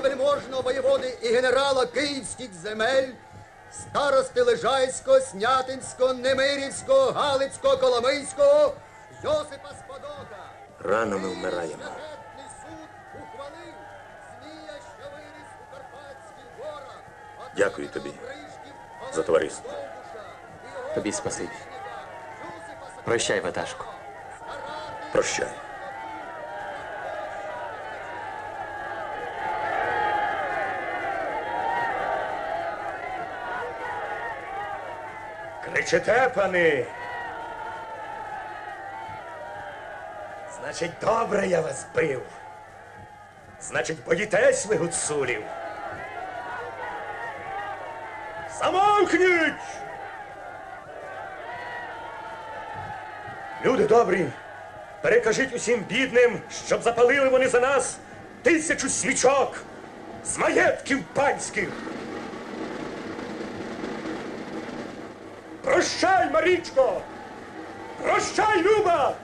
вельможного воєводи і генерала київських земель, старости Лежайського, Снятинського, Немирівського, Галицького, Коломийського, Йосипа Сподока. Рано ми вмираємо. Дякую тобі за товариство. Тобі спасибі. Прощай, ватажку. Прощай. Кричите, пани. Значить, добре я вас бив. Значить, боїтесь ви гуцулів. Замовкніть! Люди добрі, перекажіть усім бідним, щоб запалили вони за нас тисячу свічок з маєтків панських. Прощай, Марічко! Прощай, Люба!